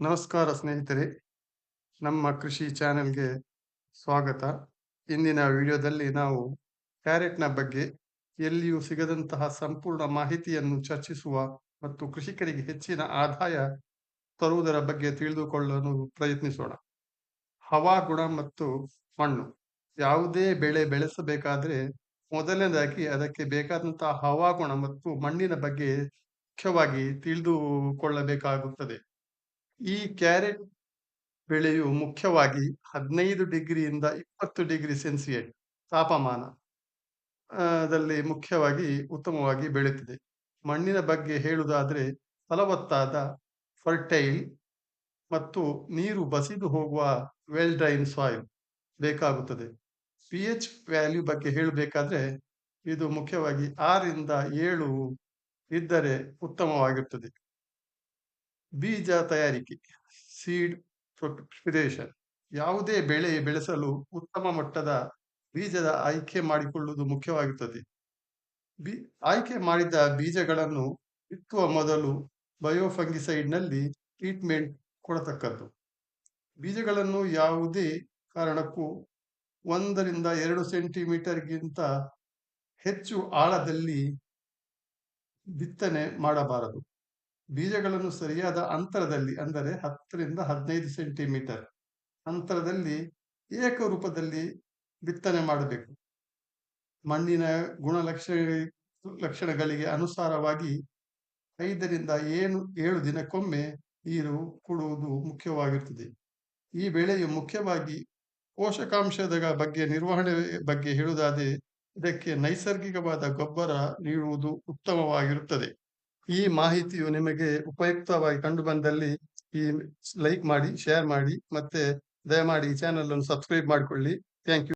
ನಮಸ್ಕಾರ ಸ್ನೇಹಿತರೆ, ನಮ್ಮ ಕೃಷಿ ಚಾನೆಲ್ಗೆ ಸ್ವಾಗತ. ಇಂದಿನ ವಿಡಿಯೋದಲ್ಲಿ ನಾವು ಕ್ಯಾರೆಟ್ನ ಬಗ್ಗೆ, ಎಲ್ಲಿಯೂ ಸಿಗದಂತಹ ಸಂಪೂರ್ಣ ಮಾಹಿತಿಯನ್ನು ಚರ್ಚಿಸುವ ಮತ್ತು ಕೃಷಿಕರಿಗೆ ಹೆಚ್ಚಿನ ಆದಾಯ ತರುವುದರ ಬಗ್ಗೆ ತಿಳಿದುಕೊಳ್ಳಲು ಪ್ರಯತ್ನಿಸೋಣ. ಹವಾಗುಣ ಮತ್ತು ಮಣ್ಣು, ಯಾವುದೇ ಬೆಳೆ ಬೆಳೆಸಬೇಕಾದ್ರೆ ಮೊದಲನೇದಾಗಿ ಅದಕ್ಕೆ ಬೇಕಾದಂತಹ ಹವಾಗುಣ ಮತ್ತು ಮಣ್ಣಿನ ಬಗ್ಗೆ ಮುಖ್ಯವಾಗಿ ತಿಳಿದುಕೊಳ್ಳಬೇಕಾಗುತ್ತದೆ. ಈ ಕ್ಯಾರೆಟ್ ಬೆಳೆಯು ಮುಖ್ಯವಾಗಿ ಹದಿನೈದು ಡಿಗ್ರಿಯಿಂದ ಇಪ್ಪತ್ತು ಡಿಗ್ರಿ ಸೆನ್ಸಿಯೇಟ್ ತಾಪಮಾನ ದಲ್ಲಿ ಮುಖ್ಯವಾಗಿ ಉತ್ತಮವಾಗಿ ಬೆಳೆಯುತ್ತದೆ. ಮಣ್ಣಿನ ಬಗ್ಗೆ ಹೇಳುವುದಾದರೆ ಫಲವತ್ತಾದ ಫರ್ಟೈಲ್ ಮತ್ತು ನೀರು ಬಸಿದು ಹೋಗುವ ವೆಲ್ ಡ್ರೈನ್ ಸಾಯಿಲ್ ಬೇಕಾಗುತ್ತದೆ. ಪಿ ಎಚ್ ವ್ಯಾಲ್ಯೂ ಬಗ್ಗೆ ಹೇಳಬೇಕಾದ್ರೆ ಇದು ಮುಖ್ಯವಾಗಿ ಆರಿಂದ ಏಳು ಇದ್ದರೆ ಉತ್ತಮವಾಗಿರುತ್ತದೆ. ಬೀಜ ತಯಾರಿಕೆ ಸೀಡ್ ಪ್ರಿಪರೇಷನ್ ಯಾವುದೇ ಬೆಳೆ ಬೆಳೆಸಲು ಉತ್ತಮ ಮಟ್ಟದ ಬೀಜದ ಆಯ್ಕೆ ಮಾಡಿಕೊಳ್ಳುವುದು ಮುಖ್ಯವಾಗುತ್ತದೆ. ಬಿ, ಆಯ್ಕೆ ಮಾಡಿದ ಬೀಜಗಳನ್ನು ಬಿತ್ತುವ ಮೊದಲು ಬಯೋಫಂಗಿಸೈಡ್ನಲ್ಲಿ ಟ್ರೀಟ್ಮೆಂಟ್ ಕೊಡತಕ್ಕದ್ದು. ಬೀಜಗಳನ್ನು ಯಾವುದೇ ಕಾರಣಕ್ಕೂ ಒಂದರಿಂದ ಎರಡು ಸೆಂಟಿಮೀಟರ್ಗಿಂತ ಹೆಚ್ಚು ಆಳದಲ್ಲಿ ಬಿತ್ತನೆ ಮಾಡಬಾರದು. ಬೀಜಗಳನ್ನು ಸರಿಯಾದ ಅಂತರದಲ್ಲಿ, ಅಂದರೆ ಹತ್ತರಿಂದ ಹದಿನೈದು ಸೆಂಟಿಮೀಟರ್ ಅಂತರದಲ್ಲಿ ಏಕರೂಪದಲ್ಲಿ ಬಿತ್ತನೆ ಮಾಡಬೇಕು. ಮಣ್ಣಿನ ಗುಣಲಕ್ಷಣ, ಲಕ್ಷಣಗಳಿಗೆ ಅನುಸಾರವಾಗಿ ಐದರಿಂದ ಏನು ಏಳು ದಿನಕ್ಕೊಮ್ಮೆ ನೀರು ಕೊಡುವುದು ಮುಖ್ಯವಾಗಿರುತ್ತದೆ. ಈ ಬೆಳೆಯು ಮುಖ್ಯವಾಗಿ ಪೋಷಕಾಂಶದ ಬಗ್ಗೆ, ನಿರ್ವಹಣೆ ಬಗ್ಗೆ ಹೇಳುವುದಾದರೆ, ಇದಕ್ಕೆ ನೈಸರ್ಗಿಕವಾದ ಗೊಬ್ಬರ ನೀಡುವುದು ಉತ್ತಮವಾಗಿರುತ್ತದೆ. ಈ ಮಾಹಿತಿಯು ನಿಮಗೆ ಉಪಯುಕ್ತವಾಗಿ ಕಂಡು ಬಂದಲ್ಲಿ ಈ ಲೈಕ್ ಮಾಡಿ ಶೇರ್ ಮಾಡಿ ಮತ್ತೆ ದಯಮಾಡಿ ಈ ಚಾನೆಲ್ ಅನ್ನು ಸಬ್ಸ್ಕ್ರೈಬ್ ಮಾಡಿಕೊಳ್ಳಿ. Thank you